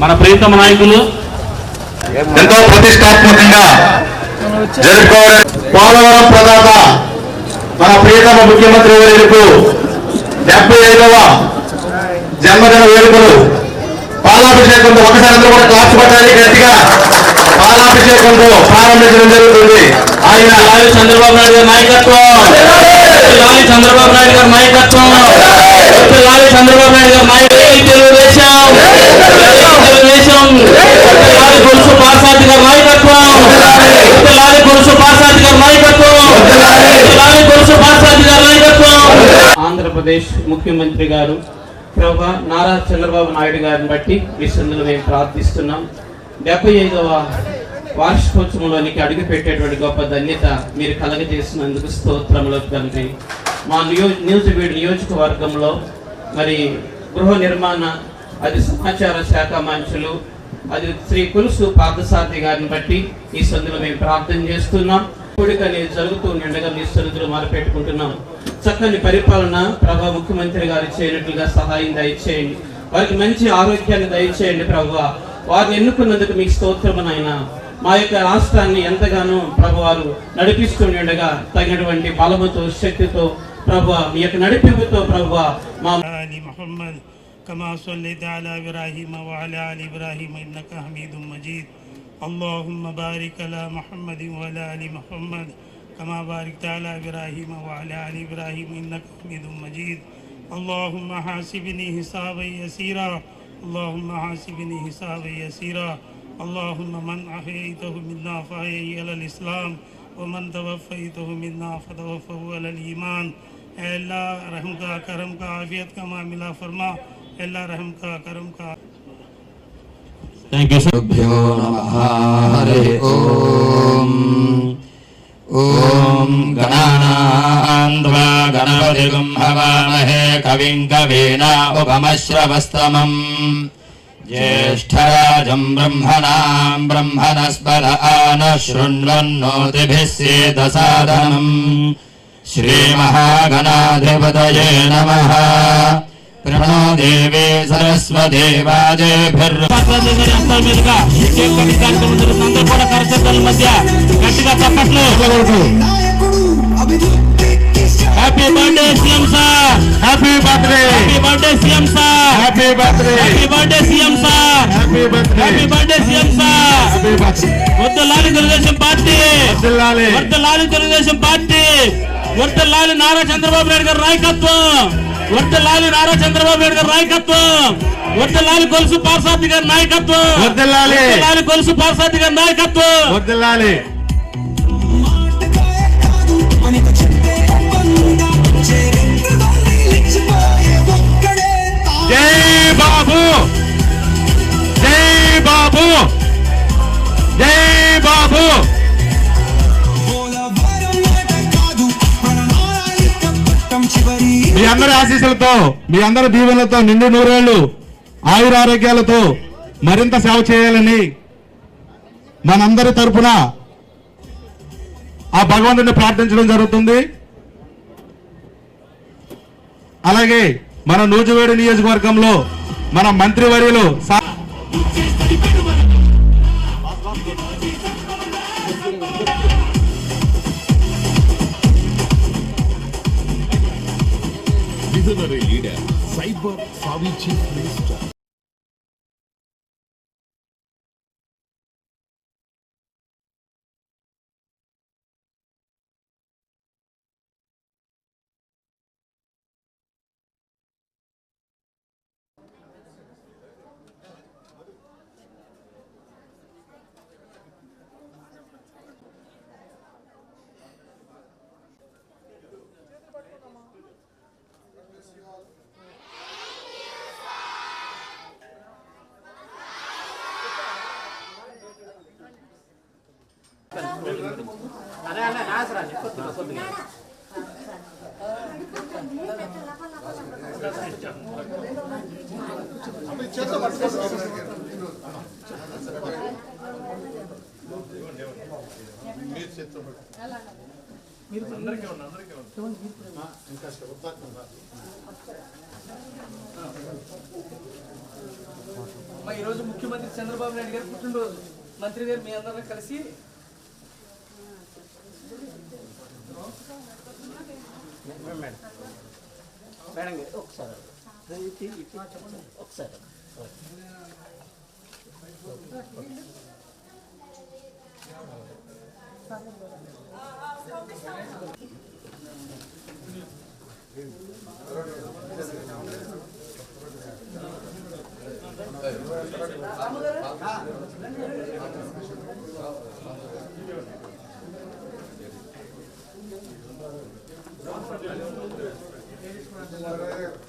మన ప్రీతమ నాయకులు ఎంతో ప్రతిష్టాత్మకంగా జరుపుకోవాలి. పోలవరం ప్రదాత మన ప్రియతమ ముఖ్యమంత్రి వర్యులకు డెబ్బై ఐదవ జన్మదిన వేడుకలు. పాలాభిషేకంతో ఒకసారి అందరూ కూడా క్లాస్ పట్టాలి గట్టిగా పాలాభిషేకంతో ప్రారంభించడం జరుగుతుంది. ఆయన చంద్రబాబు నాయుడు నాయకత్వం. లాలి చంద్రబాబు నాయుడు గారి నాయకత్వం. లాలి చంద్రబాబు నాయుడు గారి నాయకత్వం తెలుగుదేశం. తెలుగుదేశం. లాలి గొలుసు పాసాది గారి నాయకత్వం. లాలి గొలుసు పాసాది గారి నాయకత్వం. లాలి గొలుసు పాసాది గారి నాయకత్వం. ఆంధ్రప్రదేశ్ ముఖ్యమంత్రి గారు ప్రభా నారా చంద్రబాబు నాయుడు గారిని బట్టి మీ సందులో మేము ప్రార్థిస్తున్నాం. డెబ్బై ఐదవ వార్షికోత్సవంలోనికి అడుగుపెట్టేటువంటి గొప్ప ధన్యత మీరు కలగజేసినందుకు స్తోత్రములు తండ్రి మా నియో న్యూజిబీడ్ నియోజకవర్గంలో మరి గృహ నిర్మాణ అది సమాచార శాఖ మంచులు అది శ్రీ కులుసు పార్థసారథి గారిని బట్టి ఈ సందులో మేము ప్రార్థన చేస్తున్నాం. కోడిక అనేది జరుగుతూ ఉండగా మీ సన్నిధిలో మొరపెట్టుకుంటున్నాం. చక్కని పరిపాలన ప్రభా ముఖ్యమంత్రి గారు చేయనట్లుగా సహాయం దయచేయండి. వారికి మంచి ఆరోగ్యాన్ని దయచేయండి ప్రభు. వారిని ఎన్నుకున్నందుకు మీకు స్తోత్రము నాయన. మా యొక్క రాష్ట్రాన్ని ఎంతగానో ప్రభు వారు నడిపిస్తుండగా తగినటువంటి బలముతో శక్తితో ప్రభు మీ యొక్క నడిపింపుతో ప్రభు మా آل محمد كما صليت على إبراهيم وعلى آل إبراهيم إنك حميد مجيد اللهم بارك على محمد وعلى آل محمد كما باركت على إبراهيم وعلى آل إبراهيم إنك حميد مجيد اللهم حاسبني حسابا يسيرا اللهم حاسبني حسابا يسيرا اللهم من أحييته منا فأحيي على الإسلام ومن توفيته منا فتوفه على الإيمان اللہ رحم کا کرم کا عافیت کا معاملہ فرما اللہ رحم کا کرم کا تھینک یو سر ہرے اوم ॐ गणानान्द्वा गणपतिगुं हवामहे कविं कवीना उपमश्रवस्तमम् ज्येष्ठराजम् ब्रह्मणाम् ब्रह्मणस्पर आनः शृण्वन्नोतिभिः सेदसादनम् श्रीमहागणाधिपतये नमः। प्रणो देवे सरस्वती हैप्पी बर्थडे सीएम साहब happy birthday happy birthday CM sir happy birthday happy birthday CM sir happy birthday Telugu Desam party. వర్తలాలి Telugu Desam party. వర్తలాలి నారా చంద్రబాబు నాయుడు గారి నాయకత్వం. వర్తలాలి నారా చంద్రబాబు నాయుడు గారి నాయకత్వం. వర్తలాలి గొలుసు పార్సాది గారి నాయకత్వం. వర్ధిల్లాలి గొలుసు పార్సాది గారి నాయకత్వం. వదిలాలి జై బాబు! జై బాబు! జై బాబు! మీ అందరి ఆశీస్సులతో మీ అందరి దీవెనలతో నిండు నూరేళ్ళు ఆయురారోగ్యాలతో మరింత సేవ చేయాలని మనందరి తరపున ఆ భగవంతుని ప్రార్థించడం జరుగుతుంది. అలాగే మన నూజివేడు నియోజకవర్గంలో మన మంత్రివర్యులు సైబర్ అమ్మ, ఈరోజు ఈరోజు ముఖ్యమంత్రి చంద్రబాబు నాయుడు గారు పుట్టినరోజు. మంత్రి గారు మీ అందరం కలిసి మేడం మేడం గారు ఒకసారి ఒకసారి అమ్మగారు Obrigado.